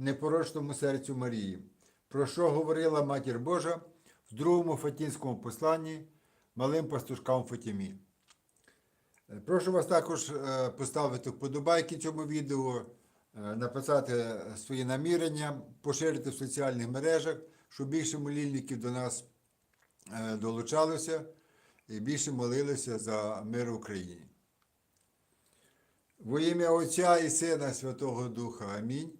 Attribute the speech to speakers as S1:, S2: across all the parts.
S1: непорочному серцю Марії, про що говорила Матір Божа в другому Фатінському посланні малим пастушкам Фатімі. Е, Прошу вас також е, поставити вподобайки цьому відео, е, написати свої намірення, поширити в соціальних мережах, щоб більше молільників до нас долучалося і більше молилися за мир в Україні. Во ім'я Отця і Сина Святого Духа Амінь.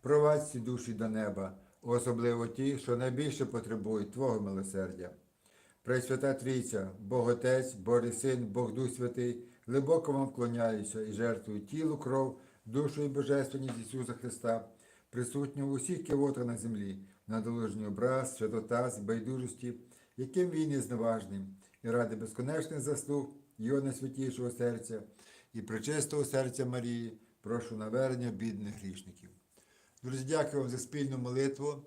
S1: провадь ці душі до неба, особливо ті, що найбільше потребують Твого милосердя. Пресвята Трійця, Бог Отець, Божий Син, Бог Дух Святий, глибоко вам вклоняюся і жертвую тіло, кров, душу і божественність Ісуса Христа, присутню в усіх кивотах на землі, на долужній образ, святота, байдужості, яким він є зневажним, і ради безконечних заслуг Його найсвятішого серця і пречистого серця Марії, прошу навернення бідних грішників. Друзі, дякую вам за спільну молитву,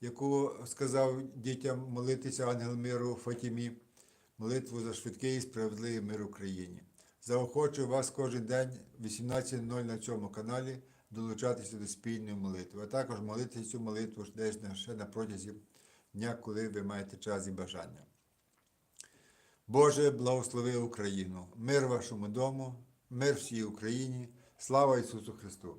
S1: яку сказав дітям молитися ангел миру Фатімі, молитву за швидкий і справедливий мир Україні. Заохочую вас кожен день в 18.00 на цьому каналі долучатися до спільної молитви, а також молитися цю молитву десь ще на протязі дня, коли ви маєте час і бажання. Боже, благослови Україну, мир вашому дому, мир всій Україні, слава Ісусу Христу!